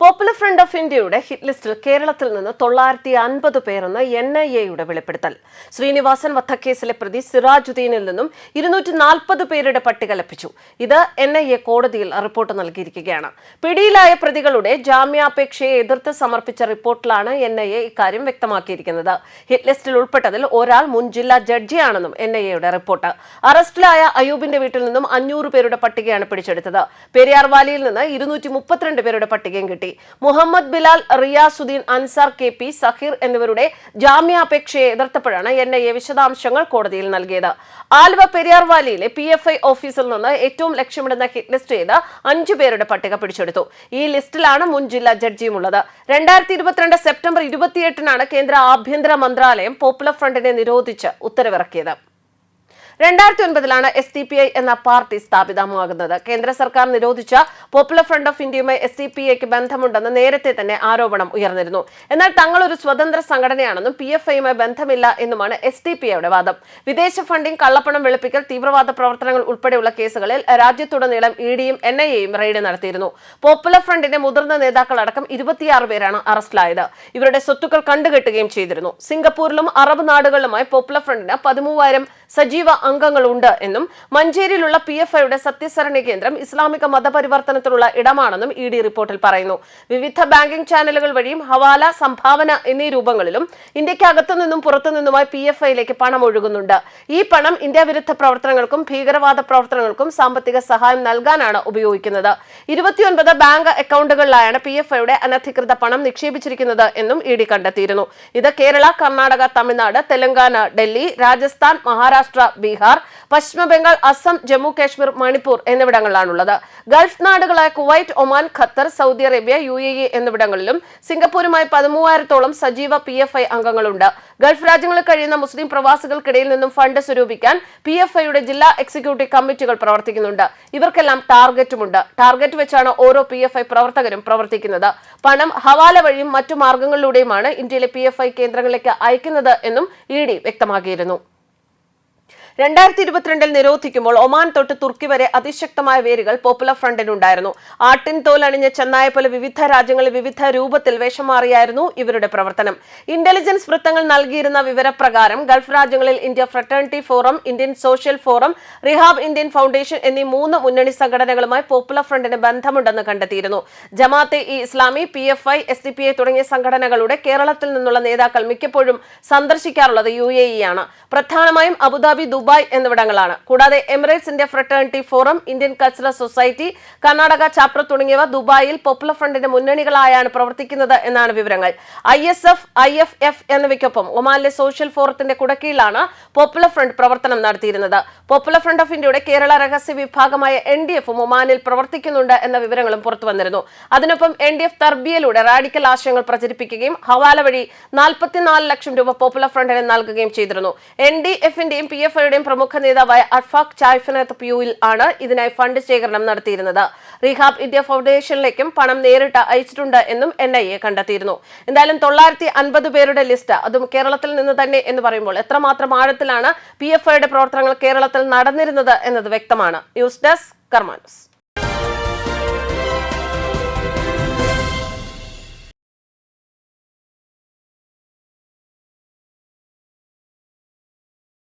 Popular front of ഇന്ത്യയുടെ hit ലിസ്റ്റിൽ കേരളത്തിൽ നിന്ന് തൊള്ളായിരത്തി അൻപത് പേരെന്ന് എൻ ഐ എയുടെ വെളിപ്പെടുത്തൽ. ശ്രീനിവാസൻ വധക്കേസിലെ പ്രതി സിറാജുദ്ദീനിൽ നിന്നും ഇരുന്നൂറ്റി നാൽപ്പത് പേരുടെ പട്ടിക ലഭിച്ചു. ഇത് എൻ ഐ എ കോടതിയിൽ റിപ്പോർട്ട് നൽകിയിരിക്കുകയാണ്. പിടിയിലായ പ്രതികളുടെ ജാമ്യാപേക്ഷയെ എതിർത്ത് സമർപ്പിച്ച റിപ്പോർട്ടിലാണ് എൻ ഐ എ ഇക്കാര്യം വ്യക്തമാക്കിയിരിക്കുന്നത്. ഹിറ്റ് ലിസ്റ്റിൽ ഉൾപ്പെട്ടതിൽ ഒരാൾ മുൻ ജില്ലാ ജഡ്ജിയാണെന്നും എൻ ഐ എയുടെ റിപ്പോർട്ട്. അറസ്റ്റിലായ അയൂബിന്റെ വീട്ടിൽ നിന്നും അഞ്ഞൂറ് പേരുടെ പട്ടികയാണ് പിടിച്ചെടുത്തത്. പെരിയാർ വാലിയിൽ നിന്ന് ഇരുന്നൂറ്റി മുപ്പത്തിരണ്ട് പേരുടെ പട്ടികയും കിട്ടി. മുഹമ്മദ് ബിലാൽ റിയാസുദ്ദീൻ അൻസാർ കെ പി സഹീർ എന്നിവരുടെ ജാമ്യാപേക്ഷയെ എതിർത്തപ്പോഴാണ് എൻ ഐ എ വിശദാംശങ്ങൾ കോടതിയിൽ നൽകിയത്. ആലുവ പെരിയാർ വാലിയിലെ പി എഫ് ഐ ഓഫീസിൽ നിന്ന് ഏറ്റവും ലക്ഷ്യമിടുന്ന ഹിറ്റ് ലിസ്റ്റ് ചെയ്ത് അഞ്ചു പേരുടെ പട്ടിക പിടിച്ചെടുത്തു. ഈ ലിസ്റ്റിലാണ് മുൻ ജില്ലാ ജഡ്ജിയും ഉള്ളത് രണ്ടായിരത്തി ഇരുപത്തിരണ്ട് സെപ്റ്റംബർ ഇരുപത്തിയെട്ടിനാണ് കേന്ദ്ര ആഭ്യന്തര മന്ത്രാലയം പോപ്പുലർ ഫ്രണ്ടിനെ നിരോധിച്ച് ഉത്തരവിറക്കിയത്. രണ്ടായിരത്തി ഒൻപതിലാണ് എസ് ഡി പി ഐ എന്ന പാർട്ടി സ്ഥാപിതമാകുന്നത് കേന്ദ്ര സർക്കാർ നിരോധിച്ച പോപ്പുലർ ഫ്രണ്ട് ഓഫ് ഇന്ത്യയുമായി എസ് ഡി പി ഐക്ക് ബന്ധമുണ്ടെന്ന് നേരത്തെ തന്നെ ആരോപണം ഉയർന്നിരുന്നു. എന്നാൽ തങ്ങൾ ഒരു സ്വതന്ത്ര സംഘടനയാണെന്നും പി എഫ് ഐയുമായി ബന്ധമില്ല എന്നുമാണ് എസ് ഡി പി ഐയുടെ വാദം. വിദേശ ഫണ്ടിംഗ് കള്ളപ്പണം വെളുപ്പിക്കൽ തീവ്രവാദ പ്രവർത്തനങ്ങൾ ഉൾപ്പെടെയുള്ള കേസുകളിൽ രാജ്യത്തുടനീളം ഇ ഡിയും എൻ ഐ എയും റെയ്ഡ് നടത്തിയിരുന്നു. പോപ്പുലർ ഫ്രണ്ടിന്റെ മുതിർന്ന നേതാക്കളടക്കം ഇരുപത്തിയാറ് പേരാണ് അറസ്റ്റിലായത്. ഇവരുടെ സ്വത്തുക്കൾ കണ്ടുകെട്ടുകയും ചെയ്തിരുന്നു. സിംഗപ്പൂരിലും അറബ് നാടുകളിലുമായി പോപ്പുലർ ഫ്രണ്ടിന് പതിമൂവായിരം സജീവ അംഗങ്ങളുണ്ട് എന്നും മഞ്ചേരിയിലുള്ള പി എഫ് ഐയുടെ സത്യസരണി കേന്ദ്രം ഇസ്ലാമിക മതപരിവർത്തനത്തിലുള്ള ഇടമാണെന്നും ഇ ഡി റിപ്പോർട്ടിൽ പറയുന്നു. വിവിധ ബാങ്കിംഗ് ചാനലുകൾ വഴിയും ഹവാല സംഭാവന എന്നീ രൂപങ്ങളിലും ഇന്ത്യക്കകത്തു നിന്നും പുറത്തു നിന്നുമായി പി എഫ് ഐയിലേക്ക് പണം ഒഴുകുന്നുണ്ട്. ഈ പണം ഇന്ത്യ വിരുദ്ധ പ്രവർത്തനങ്ങൾക്കും ഭീകരവാദ പ്രവർത്തനങ്ങൾക്കും സാമ്പത്തിക സഹായം നൽകാനാണ് ഉപയോഗിക്കുന്നത്. ഇരുപത്തിയൊൻപത് ബാങ്ക് അക്കൗണ്ടുകളിലായാണ് പി എഫ് ഐയുടെ അനധികൃത പണം നിക്ഷേപിച്ചിരിക്കുന്നത് എന്നും ഇ ഡി കണ്ടെത്തിയിരുന്നു. ഇത് കേരള കർണാടക തമിഴ്നാട് തെലങ്കാന ഡൽഹി രാജസ്ഥാൻ മഹാരാഷ്ട്ര ബീഹാർ പശ്ചിമ ബംഗാൾ അസം ജമ്മു കാശ്മീർ മണിപ്പൂർ എന്നിവിടങ്ങളിലാണുള്ളത്. Gulf നാടുകളായ Kuwait Oman Qatar Saudi Arabia U A E എന്നിവിടങ്ങളിലും സിംഗപ്പൂരുമായി പതിമൂവായിരത്തോളം സജീവ പി എഫ് ഐ അംഗങ്ങളുണ്ട്. ഗൾഫ് രാജ്യങ്ങളിൽ കഴിയുന്ന മുസ്ലിം പ്രവാസികൾക്കിടയിൽ നിന്നും ഫണ്ട് സ്വരൂപിക്കാൻ പി എഫ് ഐയുടെ ജില്ലാ എക്സിക്യൂട്ടീവ് കമ്മിറ്റികൾ പ്രവർത്തിക്കുന്നുണ്ട്. ഇവർക്കെല്ലാം ടാർഗറ്റുമുണ്ട്. ടാർഗറ്റ് വെച്ചാണ് ഓരോ പി എഫ് ഐ പ്രവർത്തകരും പ്രവർത്തിക്കുന്നത്. പണം ഹവാല വഴിയും മറ്റു മാർഗങ്ങളിലൂടെയുമാണ് ഇന്ത്യയിലെ പി എഫ് ഐ കേന്ദ്രങ്ങളിലേക്ക് അയക്കുന്നത് എന്നും ഇ ഡി വ്യക്തമാക്കിയിരുന്നു. രണ്ടായിരത്തി ഇരുപത്തിരണ്ടിൽ നിരോധിക്കുമ്പോൾ ഒമാൻ തൊട്ട് തുർക്കി വരെ അതിശക്തമായ വേരുകൾ പോപ്പുലർ ഫ്രണ്ടിനുണ്ടായിരുന്നു. ആട്ടിൻ തോലണിഞ്ഞ ചെന്നായ പോലെ വിവിധ രാജ്യങ്ങളിൽ വിവിധ രൂപത്തിൽ വേഷം മാറിയായിരുന്നു ഇവരുടെ പ്രവർത്തനം. ഇന്റലിജൻസ് വൃത്തങ്ങൾ നൽകിയിരുന്ന വിവരപ്രകാരം ഗൾഫ് രാജ്യങ്ങളിൽ India Fraternity Forum Indian Social Forum Rehab Indian Foundation എന്നീ മൂന്ന് മുന്നണി സംഘടനകളുമായി പോപ്പുലർ ഫ്രണ്ടിന് ബന്ധമുണ്ടെന്ന് കണ്ടെത്തിയിരുന്നു. Jamaat e Islami P F I S D P I തുടങ്ങിയ സംഘടനകളുടെ കേരളത്തിൽ നിന്നുള്ള നേതാക്കൾ മിക്കപ്പോഴും സന്ദർശിക്കാറുള്ളത് യു എ ഇ ആണ് പ്രധാനമായും അബുദാബി ദുബായ് എന്നിവിടങ്ങളാണ്. കൂടാതെ Emirates India Fraternity Forum Indian Cultural Society Karnataka chapter തുടങ്ങിയവ ദുബായിൽ പോപ്പുലർ ഫ്രണ്ടിന്റെ മുന്നണികളായാണ് പ്രവർത്തിക്കുന്നത് എന്നാണ് വിവരങ്ങൾ. I S F I F F എന്നിവയ്ക്കൊപ്പം ഒമാനിലെ സോഷ്യൽ ഫോറത്തിന്റെ കുടക്കീഴിലാണ് പോപ്പുലർ ഫ്രണ്ട് പ്രവർത്തനം നടത്തിയിരുന്നത്. പോപ്പുലർ ഫ്രണ്ട് ഓഫ് ഇന്ത്യയുടെ കേരള രഹസ്യ വിഭാഗമായ എൻ ഡി എഫും ഒമാനിൽ പ്രവർത്തിക്കുന്നുണ്ട് എന്ന വിവരങ്ങളും പുറത്തു വന്നിരുന്നു. അതിനൊപ്പം എൻ ഡി എഫ് തർബിയയിലൂടെ റാഡിക്കൽ ആശയങ്ങൾ പ്രചരിപ്പിക്കുകയും ഹവാല വഴി നാൽപ്പത്തിനാല് ലക്ഷം രൂപ പോപ്പുലർ ഫ്രണ്ടിന് നൽകുകയും ചെയ്തിരുന്നു. എൻ ഡി എഫിന്റെയും പി എഫ് ഐയുടെയും പ്രമുഖ നേതാവായ അർഫാഖ് ചായ്ഫനത്ത് പ്യൂയിൽ ആണ് ഇതിനായി ഫണ്ട് ശേഖരണം നടത്തിയിരുന്നത്. റീഹാബ് ഇന്ത്യ ഫൗണ്ടേഷനിലേക്കും പണം നേരിട്ട് അയച്ചിട്ടുണ്ട് എന്നും എൻ ഐ എ കണ്ടെത്തിയിരുന്നു. എന്തായാലും തൊള്ളായിരത്തി അൻപത് പേരുടെ ലിസ്റ്റ് അതും കേരളത്തിൽ നിന്ന് തന്നെ എന്ന് പറയുമ്പോൾ എത്രമാത്രം ആഴത്തിലാണ് പി എഫ് ഐയുടെ പ്രവർത്തനങ്ങൾ കേരളത്തിൽ നടന്നിരുന്നത് എന്നത് വ്യക്തമാണ്. News desk കർമാനസ്.